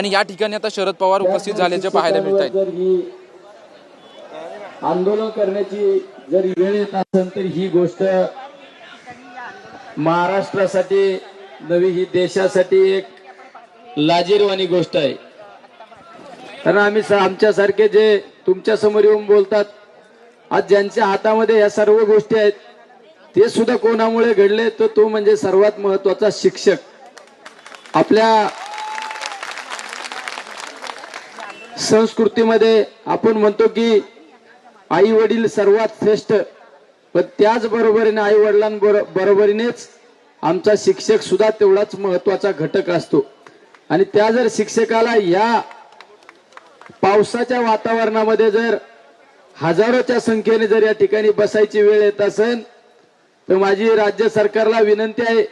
आणि या ठिकाणी आता शरद पवार उपस्थित झाल्याचे पाहायला मिळत आहेत जर ही आंदोलन करण्याची जर वेळ येत असेल तर ही गोष्ट महाराष्ट्रासाठी नवी ही देशासाठी एक लाजीरवाणी गोष्ट आहे. कारण आम्ही आमच्यासारखे जे तुमच्यासमोर येऊन बोलतात आज ज्यांच्या हातामध्ये या सर्व गोष्टी आहेत ते सुद्धा कोणामुळे घडले तर तो म्हणजे सर्वात महत्त्वाचा शिक्षक. आपल्या संस्कृतीमध्ये आपण म्हणतो की आई वडील सर्वात श्रेष्ठ. पण त्याचबरोबरीने आई वडिलांबरोबरीनेच आमचा शिक्षक सुद्धा तेवढाच महत्त्वाचा घटक असतो. आणि त्या जर शिक्षकाला या पावसाच्या वातावरणामध्ये जर हजारोच्या संख्येने जर या ठिकाणी बसायची वेळ येत असेल तर माझी राज्य सरकारला विनंती आहे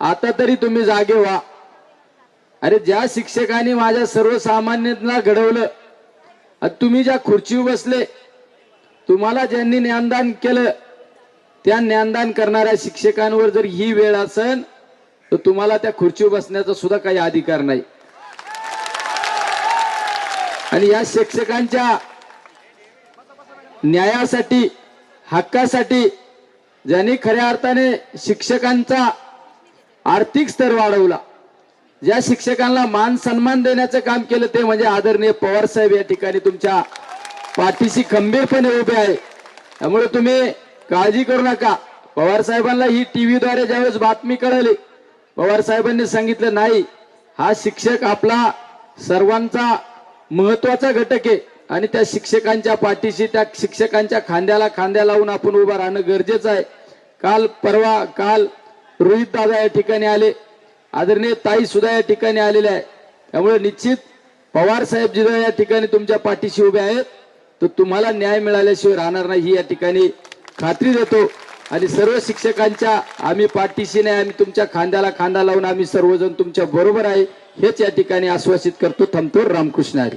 आता तरी तुम्ही जागे व्हा. अरे ज्या शिक्षकांनी माझ्या सर्वसामान्यांना घडवलं तुम्ही ज्या खुर्चीवर बसले तुम्हाला ज्यांनी ज्ञानदान केलं त्या ज्ञानदान करणाऱ्या शिक्षकांवर जर ही वेळ असेल तर तुम्हाला त्या खुर्चीवर बसण्याचा सुद्धा काही अधिकार नाही. आणि या शिक्षकांच्या न्यायासाठी हक्कासाठी ज्यांनी खऱ्या अर्थाने शिक्षकांचा आर्थिक स्तर वाढवला ज्या शिक्षकांना मान सन्मान देण्याचं काम केलं ते म्हणजे आदरणीय पवार साहेब या ठिकाणी तुमच्या पाठीशी खंबीरपणे उभे आहे. त्यामुळे तुम्ही काळजी करू नका. पवार साहेबांना ही टीव्हीद्वारे ज्यावेळेस बातमी कळली पवार साहेबांनी सांगितलं नाही हा शिक्षक आपला सर्वांचा महत्त्वाचा घटक आहे आणि त्या शिक्षकांच्या पाठीशी त्या शिक्षकांच्या खांद्याला खांद्या लावून आपण उभं राहणं गरजेचं आहे. काल परवा काल रोहित दादा या ठिकाणी आले. आदरणीय ताई सुद्धा या ठिकाणी आलेल्या आहे त्यामुळे निश्चित पवार साहेब जिथं या ठिकाणी तुमच्या पाठीशी उभे आहेत. तर तुम्हाला न्याय मिळाल्याशिवाय राहणार नाही ही या ठिकाणी खात्री देतो. आणि सर्व शिक्षकांच्या आम्ही पाठीशी नाही आम्ही तुमच्या खांद्याला खांदा लावून आम्ही सर्वजण तुमच्या बरोबर आहे. हेच या ठिकाणी आश्वासित करतो थांबतो रामकृष्ण हरी.